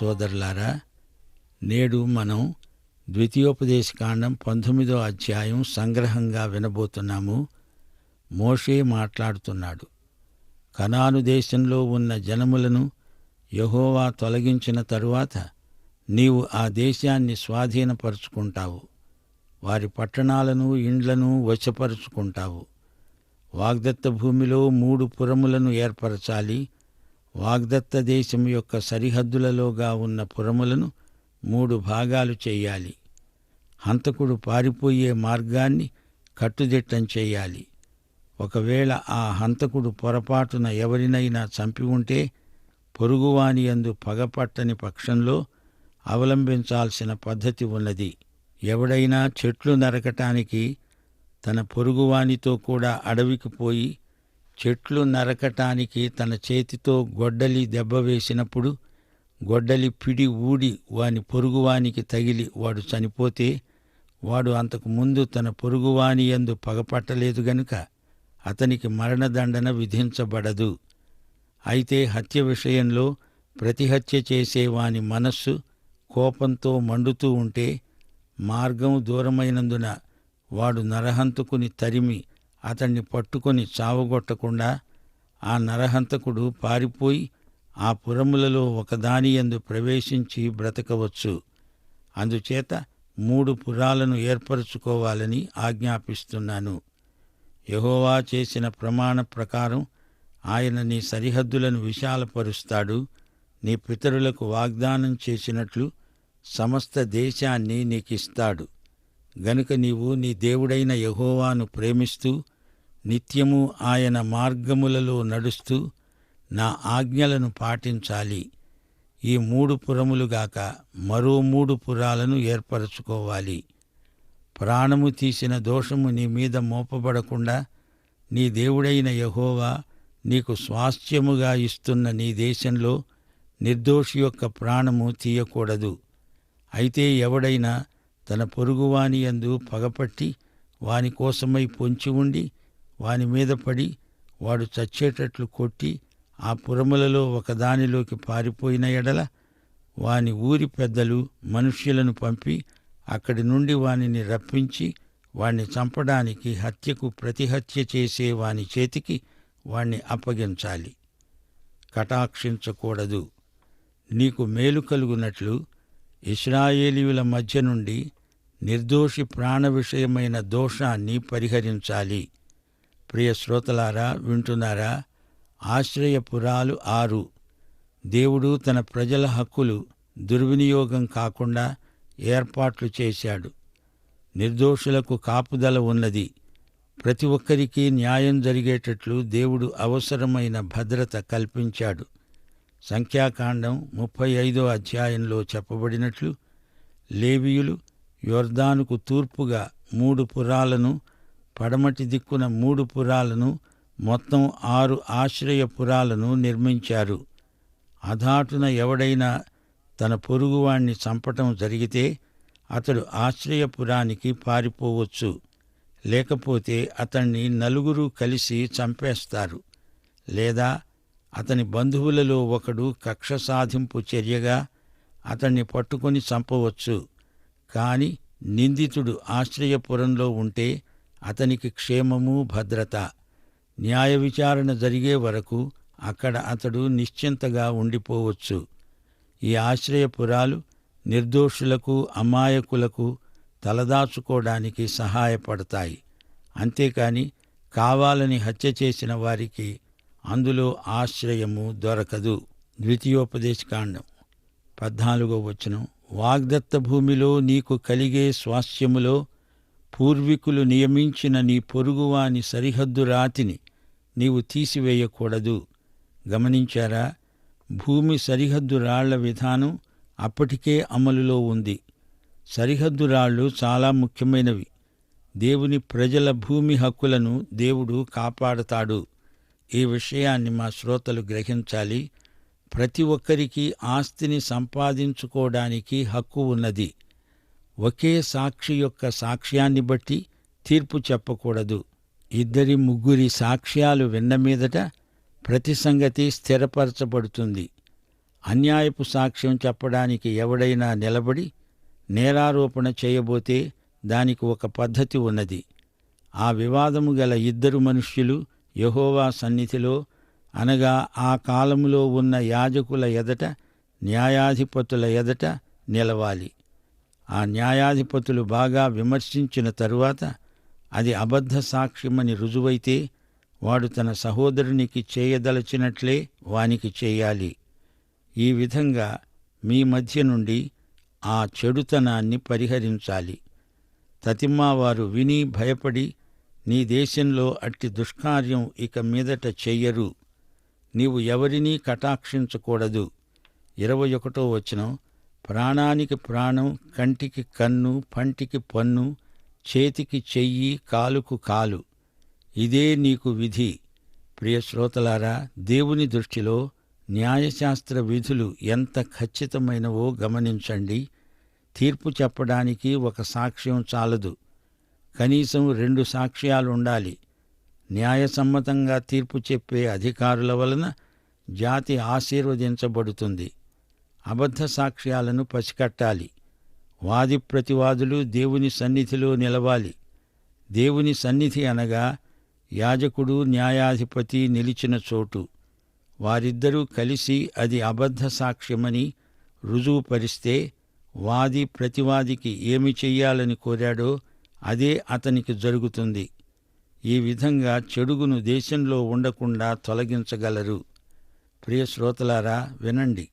సోదరులారా నేడు మనం ద్వితీయోపదేశకాండం పంతొమ్మిదో అధ్యాయం సంగ్రహంగా వినబోతున్నాము. మోషే మాట్లాడుతున్నాడు కనాను దేశంలో ఉన్న జనములను యహోవా తొలగించిన తరువాత నీవు ఆ దేశాన్ని స్వాధీనపరుచుకుంటావు. వారి పట్టణాలను ఇండ్లను వశపరుచుకుంటావు. వాగ్దత్త భూమిలో మూడు పురములను ఏర్పరచాలి. వాగ్దత్త దేశం యొక్క సరిహద్దులలోగా ఉన్న పురములను మూడు భాగాలు చేయాలి. హంతకుడు పారిపోయే మార్గాన్ని కట్టుదిట్టం చేయాలి. ఒకవేళ ఆ హంతకుడు పొరపాటున ఎవరినైనా చంపి ఉంటే పొరుగువాని యందు పగపట్టని పక్షంలో అవలంబించాల్సిన పద్ధతి ఉన్నది. ఎవడైనా చెట్లు నరకటానికి తన పొరుగువానితో కూడా అడవికి పోయి చెట్లు నరకటానికి తన చేతితో గొడ్డలి దెబ్బ వేసినప్పుడు గొడ్డలి పిడి ఊడి వాని పొరుగువానికి తగిలి వాడు చనిపోతే వాడు అంతకు ముందు తన పొరుగువాని యందు పగపట్టలేదు గనుక అతనికి మరణదండన విధించబడదు. అయితే హత్య విషయంలో ప్రతిహత్య చేసేవాని మనస్సు కోపంతో మండుతూ ఉంటే మార్గం దూరమైనందున వాడు నరహంతకుని తరిమి అతన్ని పట్టుకొని చావగొట్టకుండా ఆ నరహంతకుడు పారిపోయి ఆ పురములలో ఒకదానియందు ప్రవేశించి బ్రతకవచ్చు. అందుచేత మూడు పురాలను ఏర్పరచుకోవాలని ఆజ్ఞాపిస్తున్నాను. యహోవా చేసిన ప్రమాణ ప్రకారం ఆయన నీ సరిహద్దులను విశాలపరుస్తాడు. నీ పితరులకు వాగ్దానం చేసినట్లు సమస్త దేశాన్ని నీకిస్తాడు. గనుక నీవు నీ దేవుడైన యహోవాను ప్రేమిస్తూ నిత్యము ఆయన మార్గములలో నడుస్తూ నా ఆజ్ఞలను పాటించాలి. ఈ మూడు పురములుగాక మరో మూడు పురాలను ఏర్పరచుకోవాలి. ప్రాణము తీసిన దోషము నీ మీద మోపబడకుండా నీ దేవుడైన యహోవా నీకు స్వాస్థ్యముగా ఇస్తున్న నీ దేశంలో నిర్దోషి యొక్క ప్రాణము తీయకూడదు. అయితే ఎవడైనా తన పొరుగువాని యందు పగపట్టి వాని కోసమై పొంచి ఉండి వాని మీద పడి వాడు చచ్చేటట్లు కొట్టి ఆ పురములలో ఒకదానిలోకి పారిపోయిన ఎడల వాని ఊరి పెద్దలు మనుష్యులను పంపి అక్కడి నుండి వానిని రప్పించి వాణ్ణి చంపడానికి హత్యకు ప్రతిహత్య చేసే వాని చేతికి వాణ్ణి అప్పగించాలి. కటాక్షించకూడదు. నీకు మేలు కలుగునట్లు ఇస్రాయేలీయుల మధ్య నుండి నిర్దోషి ప్రాణ విషయమైన దోషాన్ని పరిహరించాలి. ప్రియ శ్రోతలారా వింటున్నారా? ఆశ్రయపురాలు ఆరు. దేవుడు తన ప్రజల హక్కులు దుర్వినియోగం కాకుండా ఏర్పాట్లు చేశాడు. నిర్దోషులకు కాపుదల ఉన్నది. ప్రతి ఒక్కరికి న్యాయం జరిగేటట్లు దేవుడు అవసరమైన భద్రత కల్పించాడు. సంఖ్యాకాండం ముప్పై ఐదో అధ్యాయంలో చెప్పబడినట్లు లేవీయులు యోర్దానుకు తూర్పుగా మూడు పురాలను పడమటి దిక్కున మూడు పురాలను మొత్తం ఆరు ఆశ్రయ పురాలను నిర్మించారు. అధాటున ఎవడైనా తన పొరుగువాణ్ణి చంపటం జరిగితే అతడు ఆశ్రయపురానికి పారిపోవచ్చు. లేకపోతే అతన్ని నలుగురు కలిసి చంపేస్తారు. లేదా అతని బంధువులలో ఒకడు కక్ష సాధింపు చర్యగా అతన్ని పట్టుకొని చంపవచ్చు. కాని నిందితుడు ఆశ్రయపురంలో ఉంటే అతనికి క్షేమము భద్రత న్యాయ విచారణ జరిగే వరకు అక్కడ అతడు నిశ్చింతగా ఉండిపోవచ్చు. ఈ ఆశ్రయపురాలు నిర్దోషులకు అమాయకులకు తలదాచుకోవడానికి సహాయపడతాయి. అంతేకాని కావాలని హత్య చేసిన వారికి అందులో ఆశ్రయము దొరకదు. ద్వితీయోపదేశకాండం పద్నాలుగో వచనం వాగ్దత్త భూమిలో నీకు కలిగే స్వాస్థ్యములో పూర్వీకులు నియమించిన నీ పొరుగువాని సరిహద్దు రాతిని నీవు తీసివేయకూడదు. గమనించారా? భూమి సరిహద్దు రాళ్ళ విధానం అప్పటికే అమలులో ఉంది. సరిహద్దు రాళ్ళు చాలా ముఖ్యమైనవి. దేవుని ప్రజల భూమి హక్కులను దేవుడు కాపాడతాడు. ఈ విషయాన్ని మా శ్రోతలు గ్రహించాలి. ప్రతి ఒక్కరికి ఆస్తిని సంపాదించుకోవడానికి హక్కు ఉన్నది. ఒకే సాక్షి యొక్క సాక్ష్యాన్ని బట్టి తీర్పు చెప్పకూడదు. ఇద్దరి ముగ్గురి సాక్ష్యాలు విన్న మీదట ప్రతి సంగతి స్థిరపరచబడుతుంది. అన్యాయపు సాక్ష్యం చెప్పడానికి ఎవడైనా నిలబడి నేరారోపణ చేయబోతే దానికి ఒక పద్ధతి ఉన్నది. ఆ వివాదము గల ఇద్దరు మనుష్యులు యహోవా సన్నిధిలో అనగా ఆ కాలములో ఉన్న యాజకుల ఎదట న్యాయాధిపతుల ఎదట నిలవాలి. ఆ న్యాయాధిపతులు బాగా విమర్శించిన తరువాత అది అబద్ధ సాక్ష్యమని రుజువైతే వాడు తన సహోదరునికి చేయదలచినట్లే వానికి చేయాలి. ఈ విధంగా మీ మధ్య నుండి ఆ చెడుతనాన్ని పరిహరించాలి. తతిమ్మా వారు విని భయపడి నీ దేశంలో అట్టి దుష్కార్యం ఇక మీదట చెయ్యరు. నీవు ఎవరినీ కటాక్షించకూడదు. ఇరవై ఒకటో వచనం ప్రాణానికి ప్రాణం కంటికి కన్ను పంటికి పన్ను చేతికి చెయ్యి కాలుకు కాలు. ఇదే నీకు విధి. ప్రియ శ్రోతలారా దేవుని దృష్టిలో న్యాయశాస్త్ర విధులు ఎంత ఖచ్చితమైనవో గమనించండి. తీర్పు చెప్పడానికి ఒక సాక్ష్యం చాలదు. కనీసం రెండు సాక్ష్యాలుండాలి. న్యాయసమ్మతంగా తీర్పు చెప్పే అధికారుల వలన జాతి ఆశీర్వదించబడుతుంది. అబద్ధ సాక్ష్యాలను పసికట్టాలి. వాది ప్రతివాదులు దేవుని సన్నిధిలో నిలవాలి. దేవుని సన్నిధి అనగా యాజకుడు న్యాయాధిపతి నిలిచిన చోటు. వారిద్దరూ కలిసి అది అబద్ధ సాక్ష్యమని రుజువుపరిస్తే వాది ప్రతివాదికి ఏమి చెయ్యాలని కోరాడో అదే అతనికి జరుగుతుంది. ఈ విధంగా చెడుగును దేశంలో ఉండకుండా తొలగించగలరు. ప్రియ శ్రోతలారా వినండి.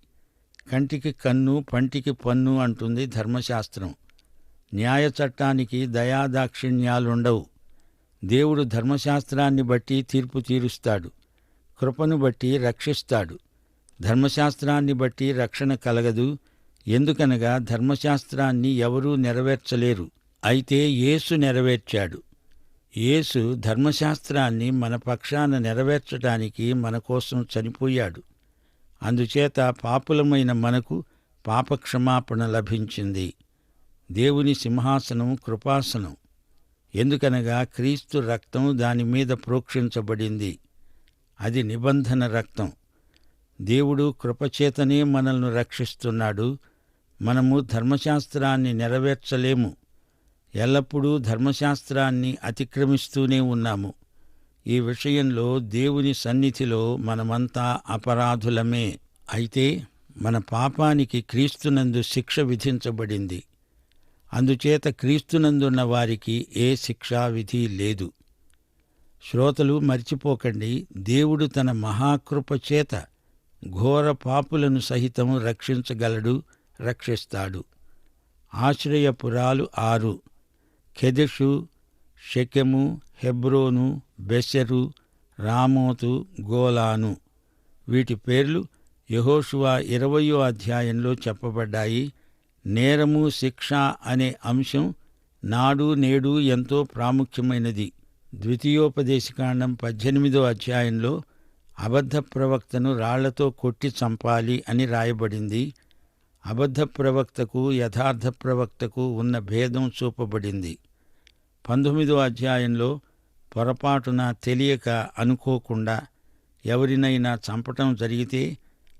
కంటికి కన్ను పంటికి పన్ను అంటుంది ధర్మశాస్త్రం. న్యాయ చట్టానికి దయాదాక్షిణ్యాలుండవు. దేవుడు ధర్మశాస్త్రాన్ని బట్టి తీర్పు తీరుస్తాడు. కృపను బట్టి రక్షిస్తాడు. ధర్మశాస్త్రాన్ని బట్టి రక్షణ కలగదు. ఎందుకనగా ధర్మశాస్త్రాన్ని ఎవరూ నెరవేర్చలేరు. అయితే యేసు నెరవేర్చాడు. యేసు ధర్మశాస్త్రాన్ని మన పక్షాన నెరవేర్చడానికి మన కోసం చనిపోయాడు. అందుచేత పాపులమైన మనకు పాపక్షమాపణ లభించింది. దేవుని సింహాసనం కృపాసనం. ఎందుకనగా క్రీస్తు రక్తం దాని మీద ప్రోక్షించబడింది. అది నిబంధన రక్తం. దేవుడు కృపచేతనే మనల్ని రక్షిస్తున్నాడు. మనము ధర్మశాస్త్రాన్ని నెరవేర్చలేము. ఎల్లప్పుడూ ధర్మశాస్త్రాన్ని అతిక్రమిస్తూనే ఉన్నాము. ఈ విషయంలో దేవుని సన్నిధిలో మనమంతా అపరాధులమే. అయితే మన పాపానికి క్రీస్తునందు శిక్ష విధించబడింది. అందుచేత క్రీస్తునందున్న వారికి ఏ శిక్షా విధి లేదు. శ్రోతలు మర్చిపోకండి దేవుడు తన మహాకృప చేత ఘోర పాపులను సహితం రక్షించగలడు రక్షిస్తాడు. ఆశ్రయపురాలు ఆరు. కెదెషు షెకెము హెబ్రోను బెసెరు రామోతు గోలాను. వీటి పేర్లు యహోషువా ఇరవయో అధ్యాయంలో చెప్పబడ్డాయి. నేరము శిక్ష అనే అంశం నాడు నేడు ఎంతో ప్రాముఖ్యమైనది. ద్వితీయోపదేశకాండం పద్దెనిమిదో అధ్యాయంలో అబద్ధ ప్రవక్తను రాళ్ళతో కొట్టి చంపాలి అని రాయబడింది. అబద్ధ ప్రవక్తకు యథార్థ ప్రవక్తకు ఉన్న భేదం చూపబడింది. పంతొమ్మిదో అధ్యాయంలో పొరపాటున తెలియక అనుకోకుండా ఎవరినైనా చంపటం జరిగితే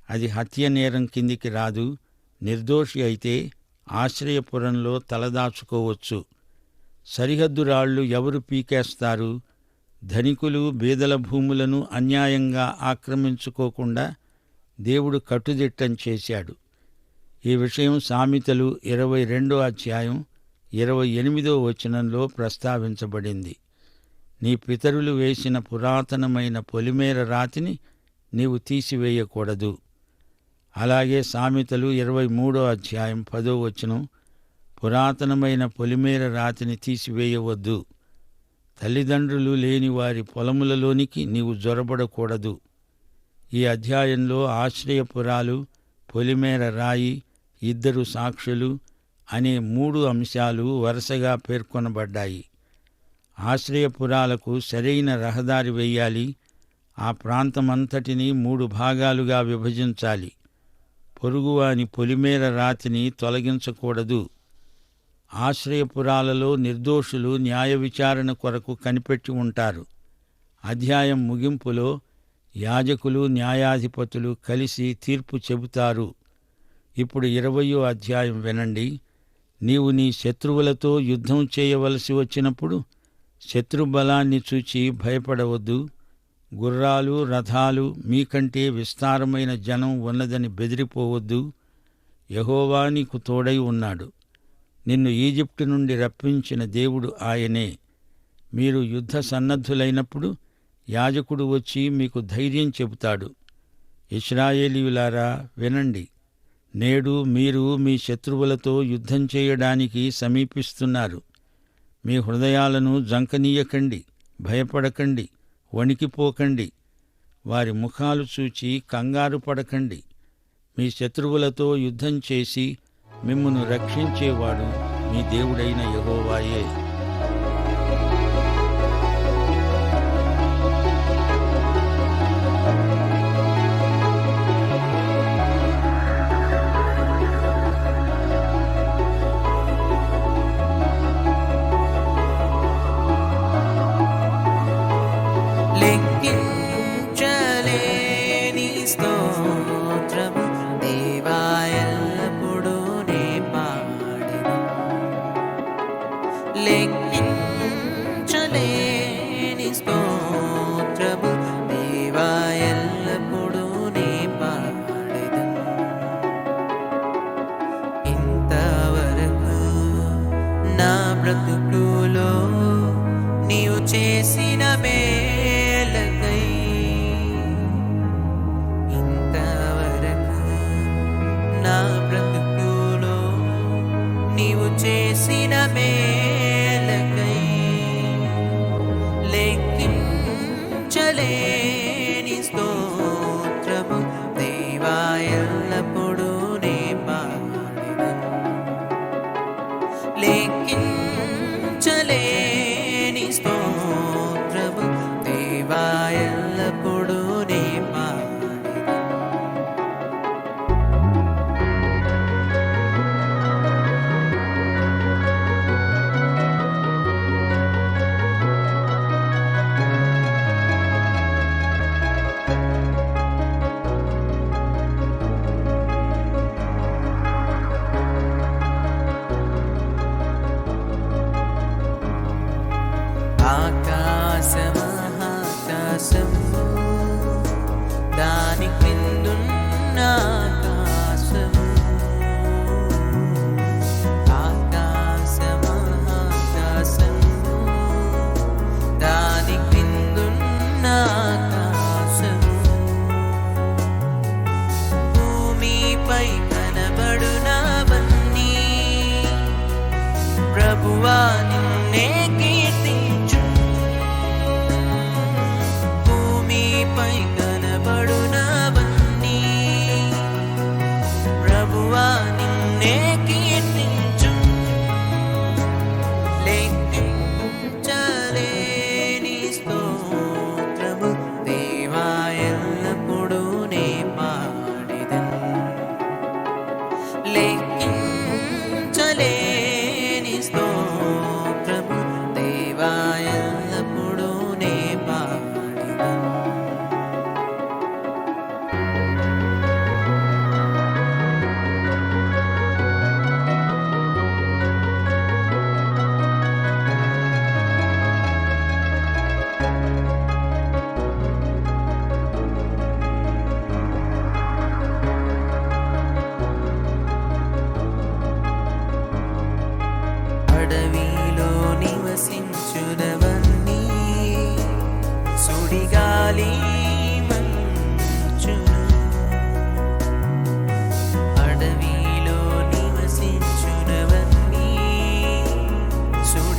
అది హత్య నేరం కిందికి రాదు నిర్దోషి అయితే ఆశ్రయపురంలో తలదాచుకోవచ్చు. సరిహద్దు రాళ్ళు ఎవరు పీకేస్తారు? ధనికులు బీదల భూములను అన్యాయంగా ఆక్రమించుకోకుండా దేవుడు కట్టుదిట్టం చేశాడు. ఈ విషయం సామెతలు ఇరవై రెండో అధ్యాయం ఇరవై ఎనిమిదో వచనంలో ప్రస్తావించబడింది. నీ పితరులు వేసిన పురాతనమైన పొలిమేర రాతిని నీవు తీసివేయకూడదు. అలాగే సామెతలు ఇరవై మూడో అధ్యాయం పదో వచనం పురాతనమైన పొలిమేర రాతిని తీసివేయవద్దు. తల్లిదండ్రులు లేని వారి పొలములలోనికి నీవు జొరబడకూడదు. ఈ అధ్యాయంలో ఆశ్రయపురాలు పొలిమేర రాయి ఇద్దరు సాక్షులు అనే మూడు అంశాలు వరుసగా పేర్కొనబడ్డాయి. ఆశ్రయపురాలకు సరైన రహదారి వెయ్యాలి. ఆ ప్రాంతమంతటిని మూడు భాగాలుగా విభజించాలి. పొరుగువాని పొలిమేర రాతిని తొలగించకూడదు. ఆశ్రయపురాలలో నిర్దోషులు న్యాయ విచారణ కొరకు కనిపెట్టి ఉంటారు. అధ్యాయం ముగింపులో యాజకులు న్యాయాధిపతులు కలిసి తీర్పు చెబుతారు. ఇప్పుడు ఇరవయో అధ్యాయం వినండి. నీవు నీ శత్రువులతో యుద్ధం చేయవలసి వచ్చినప్పుడు శత్రుబలాన్ని చూచి భయపడవద్దు. గుర్రాలు రథాలు మీకంటే విస్తారమైన జనం ఉన్నదని బెదిరిపోవద్దు. యహోవా నీకు తోడై ఉన్నాడు. నిన్ను ఈజిప్టు నుండి రప్పించిన దేవుడు ఆయనే. మీరు యుద్ధ సన్నద్ధులైనప్పుడు యాజకుడు వచ్చి మీకు ధైర్యం చెబుతాడు. ఇస్రాయేలీయులారా వినండి. నేడు మీరు మీ శత్రువులతో యుద్ధం చేయడానికి సమీపిస్తున్నారు. మీ హృదయాలను జంకనీయకండి భయపడకండి వణికిపోకండి. వారి ముఖాలు చూచి కంగారు పడకండి. మీ శత్రువులతో యుద్ధం చేసి మిమ్మును రక్షించేవాడు మీ దేవుడైన యహోవాయే. నా బ్రతుకులో నీవు చేసిన మే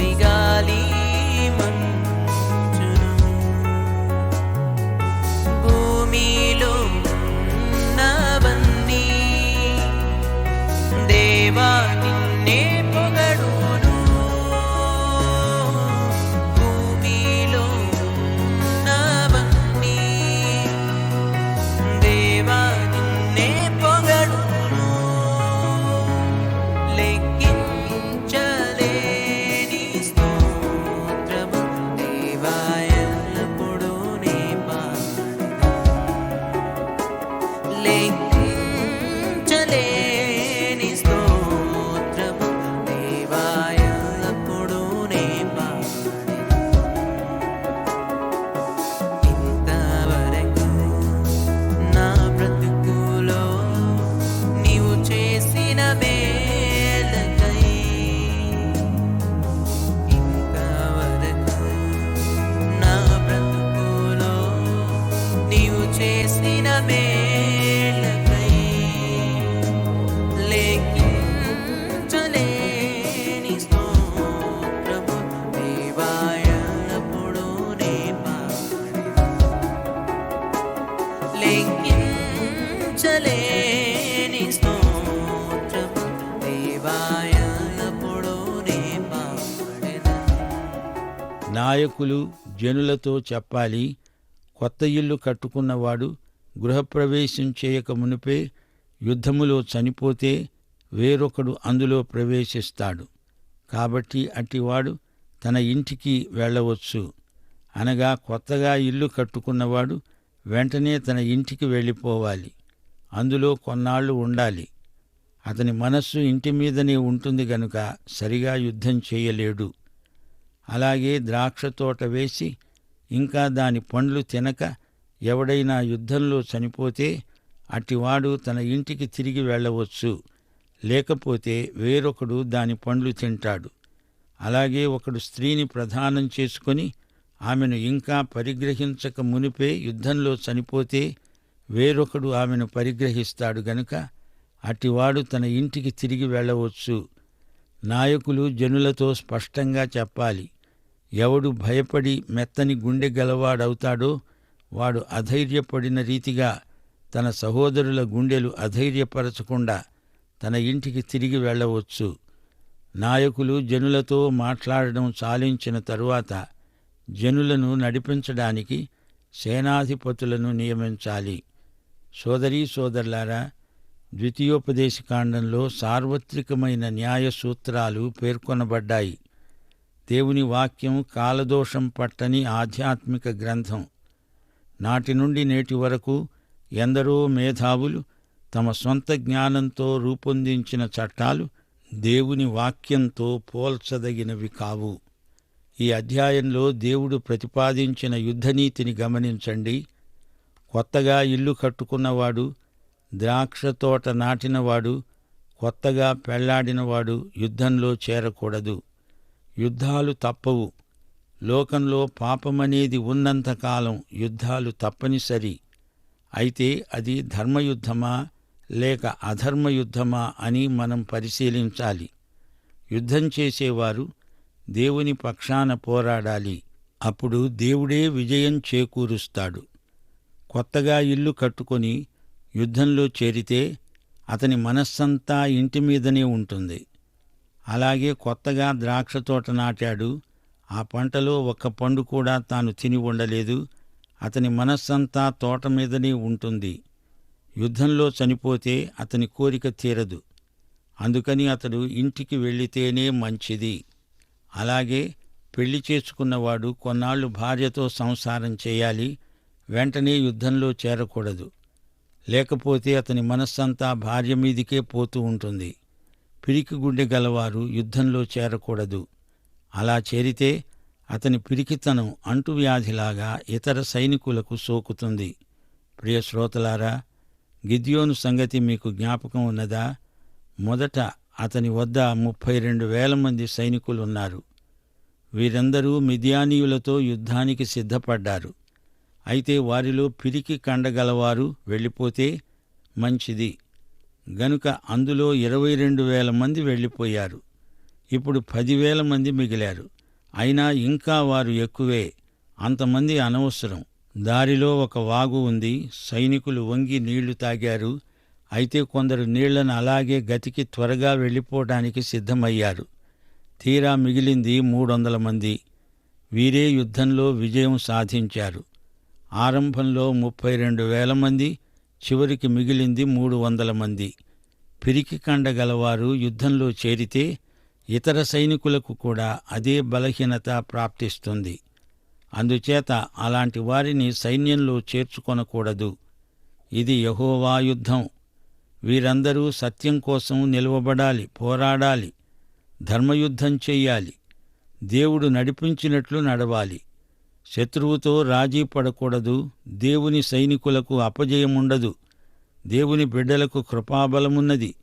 Big నాయకులు జనులతో చెప్పాలి కొత్త ఇల్లు కట్టుకున్నవాడు గృహప్రవేశం చేయక మునిపే యుద్ధములో చనిపోతే వేరొకడు అందులో ప్రవేశిస్తాడు. కాబట్టి అట్టివాడు తన ఇంటికి వెళ్ళవచ్చు. అనగా కొత్తగా ఇల్లు కట్టుకున్నవాడు వెంటనే తన ఇంటికి వెళ్ళిపోవాలి. అందులో కొన్నాళ్ళు ఉండాలి. అతని మనస్సు ఇంటి మీదనే ఉంటుంది గనుక సరిగా యుద్ధం చేయలేడు. అలాగే ద్రాక్ష తోట వేసి ఇంకా దాని పండ్లు తినక ఎవడైనా యుద్ధంలో చనిపోతే అట్టివాడు తన ఇంటికి తిరిగి వెళ్ళవచ్చు. లేకపోతే వేరొకడు దాని పండ్లు తింటాడు. అలాగే ఒకడు స్త్రీని ప్రధానం చేసుకొని ఆమెను ఇంకా పరిగ్రహించక మునిపే యుద్ధంలో చనిపోతే వేరొకడు ఆమెను పరిగ్రహిస్తాడు గనుక అట్టివాడు తన ఇంటికి తిరిగి వెళ్ళవచ్చు. నాయకులు జనులతో స్పష్టంగా చెప్పాలి. ఎవడు భయపడి మెత్తని గుండె గలవాడవుతాడో వాడు అధైర్యపడిన రీతిగా తన సహోదరుల గుండెలు అధైర్యపరచకుండా తన ఇంటికి తిరిగి వెళ్ళవచ్చు. నాయకులు జనులతో మాట్లాడడం చాలించిన తరువాత జనులను నడిపించడానికి సేనాధిపతులను నియమించాలి. సోదరీ సోదరులారా ద్వితీయోపదేశకాండంలో సార్వత్రికమైన న్యాయ సూత్రాలు పేర్కొనబడ్డాయి. దేవుని వాక్యం కాలదోషం పట్టని ఆధ్యాత్మిక గ్రంథం. నాటి నుండి నేటి వరకు ఎందరో మేధావులు తమ సొంత జ్ఞానంతో రూపొందించిన చట్టాలు దేవుని వాక్యంతో పోల్చదగినవి కావు. ఈ అధ్యాయంలో దేవుడు ప్రతిపాదించిన యుద్ధనీతిని గమనించండి. కొత్తగా ఇల్లు కట్టుకున్నవాడు ద్రాక్ష తోట నాటినవాడు కొత్తగా పెళ్ళాడినవాడు యుద్ధంలో చేరకూడదు. యుద్ధాలు తప్పవు. లోకంలో పాపమనేది ఉన్నంతకాలం యుద్ధాలు తప్పనిసరి. అయితే అది ధర్మయుద్ధమా లేక అధర్మయుద్ధమా అని మనం పరిశీలించాలి. యుద్ధం చేసేవారు దేవుని పక్షాన పోరాడాలి. అప్పుడు దేవుడే విజయం చేకూరుస్తాడు. కొత్తగా ఇల్లు కట్టుకొని యుద్ధంలో చేరితే అతని మనస్సంతా ఇంటి మీదనే ఉంటుంది. అలాగే కొత్తగా ద్రాక్ష తోట నాటాడు. ఆ పంటలో ఒక్క పండు కూడా తాను తిని ఉండలేదు. అతని మనస్సంతా తోట మీదనే ఉంటుంది. యుద్ధంలో చనిపోతే అతని కోరిక తీరదు. అందుకని అతడు ఇంటికి వెళ్ళితేనే మంచిది. అలాగే పెళ్ళి చేసుకున్నవాడు కొన్నాళ్ళు భార్యతో సంసారం చేయాలి. వెంటనే యుద్ధంలో చేరకూడదు. లేకపోతే అతని మనస్సంతా భార్య మీదికే పోతూ ఉంటుంది. పిరికి గుండె గలవారు యుద్ధంలో చేరకూడదు. అలా చేరితే అతని పిరికితనం అంటువ్యాధిలాగా ఇతర సైనికులకు సోకుతుంది. ప్రియ శ్రోతలారా గిద్యోను సంగతి మీకు జ్ఞాపకం ఉన్నదా? మొదట అతని వద్ద ముప్పై రెండు వేల మంది సైనికులున్నారు. వీరందరూ మిథియానీయులతో యుద్ధానికి సిద్ధపడ్డారు. అయితే వారిలో పిరికి కండగలవారు వెళ్ళిపోతే మంచిది. గనుక అందులో ఇరవై రెండు వేల మంది వెళ్ళిపోయారు. ఇప్పుడు పదివేల మంది మిగిలారు. అయినా ఇంకా వారు ఎక్కువే. అంతమంది అనవసరం. దారిలో ఒక వాగు ఉంది. సైనికులు వంగి నీళ్ళు తాగారు. అయితే కొందరు నీళ్ళను అలాగే గతికి త్వరగా వెళ్ళిపోవడానికి సిద్ధమయ్యారు. తీరా మిగిలింది మూడొందల మంది. వీరే యుద్ధంలో విజయం సాధించారు. ఆరంభంలో ముప్పై రెండు వేల మంది చివరికి మిగిలింది మూడు వందల మంది. పిరికి కండ గలవారు యుద్ధంలో చేరితే ఇతర సైనికులకు కూడా అదే బలహీనత ప్రాప్తిస్తుంది. అందుచేత అలాంటి వారిని సైన్యంలో చేర్చుకొనకూడదు. ఇది యహోవా యుద్ధం. వీరందరూ సత్యం కోసం నిలవబడాలి పోరాడాలి ధర్మయుద్ధం చెయ్యాలి దేవుడు నడిపించినట్లు నడవాలి. శత్రువుతో రాజీ పడకూడదు. దేవుని సైనికులకు అపజయముండదు. దేవుని బిడ్డలకు కృపాబలమున్నది.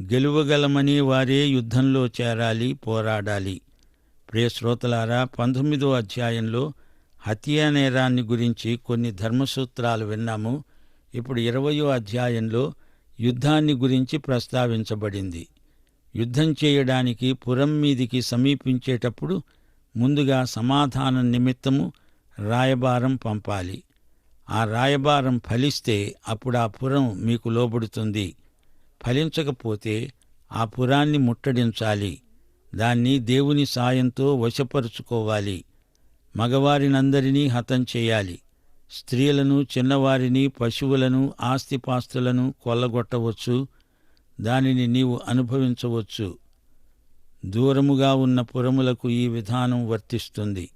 గెలువగలమని వారే యుద్ధంలో చేరాలి పోరాడాలి. ప్రియశ్రోతలారా పంతొమ్మిదో అధ్యాయంలో హత్యా నేరాన్ని గురించి కొన్ని ధర్మసూత్రాలు విన్నాము. ఇప్పుడు ఇరవయో అధ్యాయంలో యుద్ధాన్ని గురించి ప్రస్తావించబడింది. యుద్ధం చేయడానికి పురం మీదికి సమీపించేటప్పుడు ముందుగా సమాధానం నిమిత్తము రాయబారం పంపాలి. ఆ రాయబారం ఫలిస్తే అప్పుడు ఆ పురం మీకు లోబడుతుంది. ఫలించకపోతే ఆ పురాన్ని ముట్టడించాలి. దాన్ని దేవుని సాయంతో వశపరుచుకోవాలి. మగవారినందరినీ హతం చేయాలి. స్త్రీలను చిన్నవారిని పశువులను ఆస్తిపాస్తులను కొల్లగొట్టవచ్చు. దానిని నీవు అనుభవించవచ్చు. దూరముగా ఉన్న పురములకు ఈ విధానం వర్తిస్తుంది.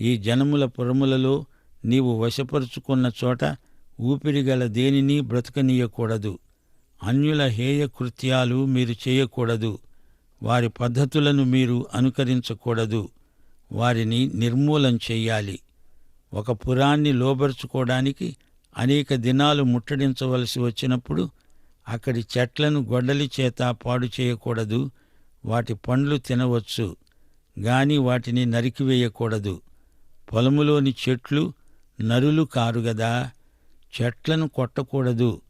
ఈ జనముల పురములలో నీవు వశపరుచుకున్న చోట ఊపిరిగల దేనిని బ్రతకనీయకూడదు. అన్యుల హేయ కృత్యాలు మీరు చేయకూడదు. వారి పద్ధతులను మీరు అనుకరించకూడదు. వారిని నిర్మూలం చెయ్యాలి ఒక పురాన్ని లోబరుచుకోవడానికి అనేక దినాలు ముట్టడించవలసి వచ్చినప్పుడు అక్కడి చెట్లను గొడ్డలి చేత పాడు చేయకూడదు. వాటి పండ్లు తినవచ్చు. గాని వాటిని నరికివేయకూడదు. పొలములోని చెట్లు నరులు కారుగదా చెట్లను కొట్టకూడదు.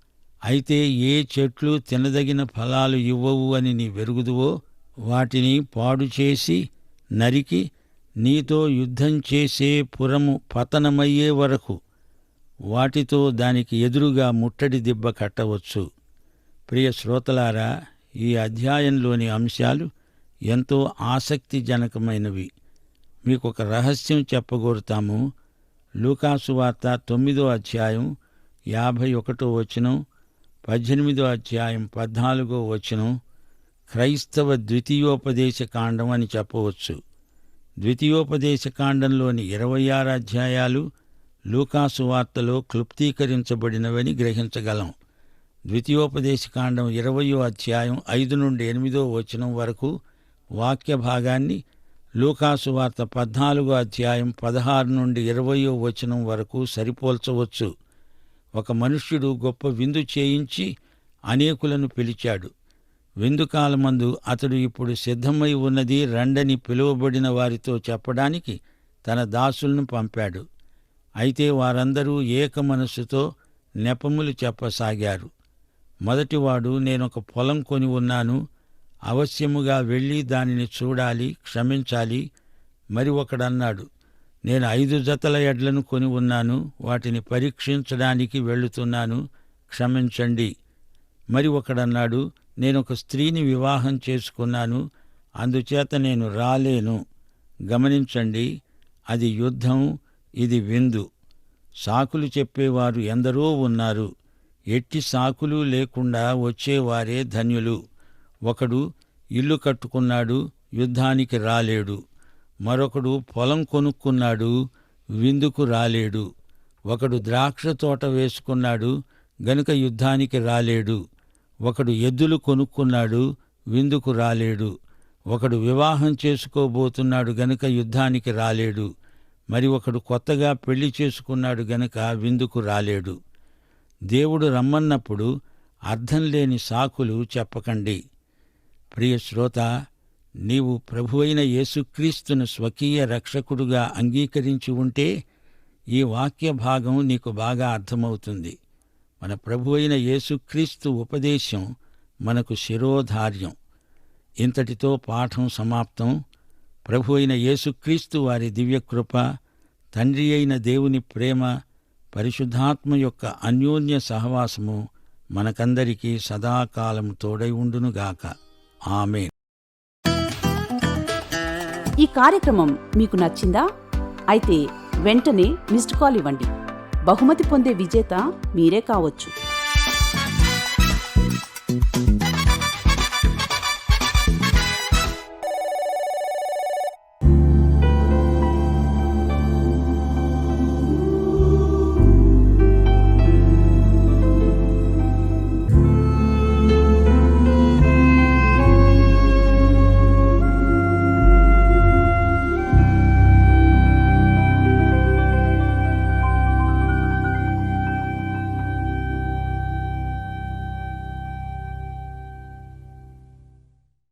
అయితే ఏ చెట్లు తినదగిన ఫలాలు ఇవ్వవు అని నీ వెరుగుదువో వాటిని పాడు చేసి నరికి నీతో యుద్ధం చేసే పురము పతనమయ్యే వరకు వాటితో దానికి ఎదురుగా ముట్టడి దిబ్బ కట్టవచ్చు. ప్రియ శ్రోతలారా ఈ అధ్యాయంలోని అంశాలు ఎంతో ఆసక్తిజనకమైనవి. మీకు ఒక రహస్యం చెప్పగోరుతాము. లూకాసు వార్త తొమ్మిదో అధ్యాయం యాభై ఒకటో వచనం పద్దెనిమిదో అధ్యాయం పద్నాలుగో వచనం క్రైస్తవ ద్వితీయోపదేశ కాండం అని చెప్పవచ్చు. ద్వితీయోపదేశ కాండంలోని ఇరవై ఆరు అధ్యాయాలు లూకాసు వార్తలో క్లుప్తీకరించబడినవని గ్రహించగలం. ద్వితీయోపదేశ కాండం ఇరవయో అధ్యాయం ఐదు నుండి ఎనిమిదో వచనం వరకు వాక్య భాగాన్ని లూకాసు వార్త పద్నాలుగో అధ్యాయం పదహారు నుండి ఇరవయో వచనం వరకు సరిపోల్చవచ్చు. ఒక మనుష్యుడు గొప్ప విందు చేయించి అనేకులను పిలిచాడు. విందుకాలమందు అతడు ఇప్పుడు సిద్ధమై ఉన్నది రండని పిలువబడిన వారితో చెప్పడానికి తన దాసులను పంపాడు. అయితే వారందరూ ఏక మనస్సుతో నెపములు చెప్పసాగారు. మొదటివాడు నేనొక పొలం కొని ఉన్నాను అవశ్యముగా వెళ్ళి దానిని చూడాలి క్షమించాలి. మరి ఒకడన్నాడు నేను ఐదు జతల ఎడ్లను కొని ఉన్నాను వాటిని పరీక్షించడానికి వెళుతున్నాను క్షమించండి. మరి ఒకడన్నాడు నేను ఒక స్త్రీని వివాహం చేసుకున్నాను అందుచేత నేను రాలేను. గమనించండి అది యుద్ధం ఇది విందు. సాకులు చెప్పేవారు ఎందరో ఉన్నారు ఎట్టి సాకులు లేకుండా వచ్చేవారే ధన్యులు. ఒకడు ఇల్లు కట్టుకున్నాడు యుద్ధానికి రాలేడు. మరొకడు పొలం కొనుక్కున్నాడు విందుకు రాలేడు. ఒకడు ద్రాక్ష తోట వేసుకున్నాడు గనుక యుద్ధానికి రాలేడు. ఒకడు ఎద్దులు కొనుక్కున్నాడు విందుకు రాలేడు. ఒకడు వివాహం చేసుకోబోతున్నాడు గనుక యుద్ధానికి రాలేడు. మరి ఒకడు కొత్తగా పెళ్ళి చేసుకున్నాడు గనుక విందుకు రాలేడు. దేవుడు రమ్మన్నప్పుడు అర్థం లేని సాకులు చెప్పకండి. ప్రియ శ్రోత నీవు ప్రభువైన యేసుక్రీస్తును స్వకీయ రక్షకుడుగా అంగీకరించి ఉంటే ఈ వాక్య భాగం నీకు బాగా అర్థమవుతుంది. మన ప్రభువైన యేసుక్రీస్తు ఉపదేశం మనకు శిరోధార్యం. ఇంతటితో పాఠం సమాప్తం. ప్రభు అయిన యేసుక్రీస్తు వారి దివ్యకృప తండ్రి అయిన దేవుని ప్రేమ పరిశుద్ధాత్మ యొక్క అన్యోన్య సహవాసము మనకందరికీ సదాకాలం తోడై ఉండునుగాక. ఆమె ఈ కార్యక్రమం మీకు నచ్చిందా? అయితే వెంటనే మిస్డ్ కాల్ ఇవ్వండి. బహుమతి పొందే విజేత మీరే కావచ్చు.